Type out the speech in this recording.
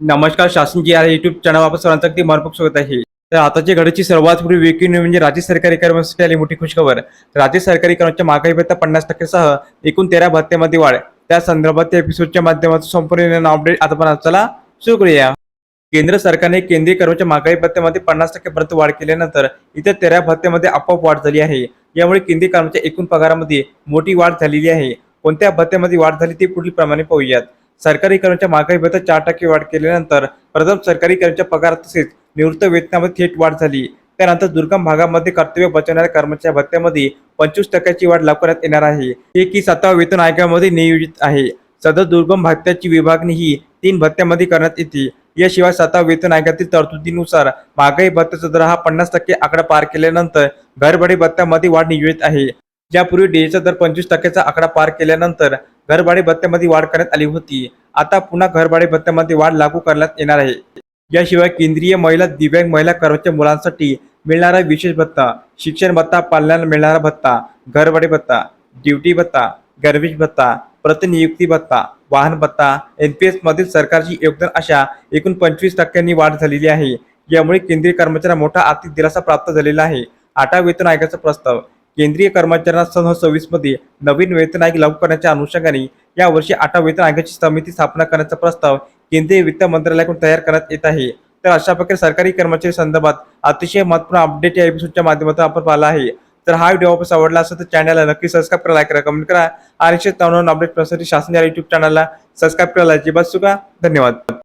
नमस्कार शासन जी आहे युट्यूब चॅनल वापस सर्वांचं अगदी मनपूर्वक स्वागत आहे. तर आताच्या घडीची सर्वात पूर्वी वेगळी न्यूज म्हणजे राज्य सरकारी कर्मचाऱ्यांसाठी आली मोठी खुशखबर. राज्य सरकारी कर्मचारी महागाई भत्ता पन्नास टक्केसह एकूण तेरा भत्त्यामध्ये वाढ. त्या संदर्भात एपिसोडच्या माध्यमातून संपूर्ण अपडेट आता पण चला सुरू करूया. केंद्र सरकारने केंद्रीय कर्मचारी महागाई भत्त्यामध्ये पन्नास टक्केपर्यंत वाढ केल्यानंतर इतर तेरा भत्त्यामध्ये आपोआप वाढ झाली आहे. यामुळे केंद्रीय कर्मचारी एकूण पगारामध्ये मोठी वाढ झालेली आहे. कोणत्या भत्त्यामध्ये वाढ झाली ते पुढील प्रमाणे पाहूयात. सरकारी कर्मचारी महागाईबद्दल चार टक्के वाढ केल्यानंतर प्रथम सरकारी कर्मचारी पगार तसेच निवृत्त वेतनामध्ये थेट वाढ झाली. त्यानंतर दुर्गम भागामध्ये कर्तव्य बजावणाऱ्या कर्मचाऱ्या भत्त्यामध्ये पंचवीस टक्क्याची वाढ लागू करण्यात येणार आहे. हे की सातवा वेतन आयोगामध्ये नियोजित आहे. सदर दुर्गम भत्त्याची विभागणी ही तीन भत्त्यामध्ये करण्यात येते. याशिवाय सातवा वेतन आयोगातील तरतुदीनुसार महागाई भत्त्याचा दर हा पन्नास टक्के आकडा पार केल्यानंतर घरभाडे भत्त्यामध्ये वाढ नियोजित आहे. ज्यापूर्वी डीएचा दर पंचवीस टक्क्याचा आकडा पार केल्यानंतर घरभाडे भत्त्यामध्ये वाढ करण्यात आली होती. आता पुन्हा घरभाडे भत्त्यामध्ये वाढ लागू करण्यात येणार आहे. याशिवाय केंद्रीय महिला दिव्यांग महिला कर्मचारी मुलांसाठी मिळणारा विशेष भत्ता शिक्षण भत्ता पालनाला मिळणारा भत्ता घरभाडे भत्ता ड्युटी भत्ता गर्वेज भत्ता प्रतिनियुक्ती भत्ता वाहन भत्ता एनपीएस मधील सरकारची योगदान अशा एकूण पंचवीस टक्क्यांनी वाढ झालेली आहे. यामुळे केंद्रीय कर्मचाऱ्यांना मोठा आर्थिक दिलासा प्राप्त झालेला आहे. आटा वेतन आयोगाचा प्रस्ताव. केंद्रीय कर्मचाऱ्यांना सन सव्वीसमध्ये नवीन वेतन आयोग लागू करण्याच्या अनुषंगाने या वर्षी आठवा वेतन आयोगाची समिती स्थापना करण्याचा प्रस्ताव केंद्रीय वित्त मंत्रालयाकडून तयार करण्यात येत आहे. तर अशा प्रकारे सरकारी कर्मचारी संदर्भात अतिशय महत्त्वपूर्ण अपडेट या एपिसोडच्या माध्यमातून आपण पाहिला आहे. तर हा व्हिडिओ आपण आवडला असेल तर चॅनलला नक्की सबस्क्राईब करा लाईक करा कमेंट करा. आणि नवनवीन अपडेट पाहण्यासाठी शासन या युट्यूब चॅनलला सबस्क्राईब करायला अजिबात चुका धन्यवाद.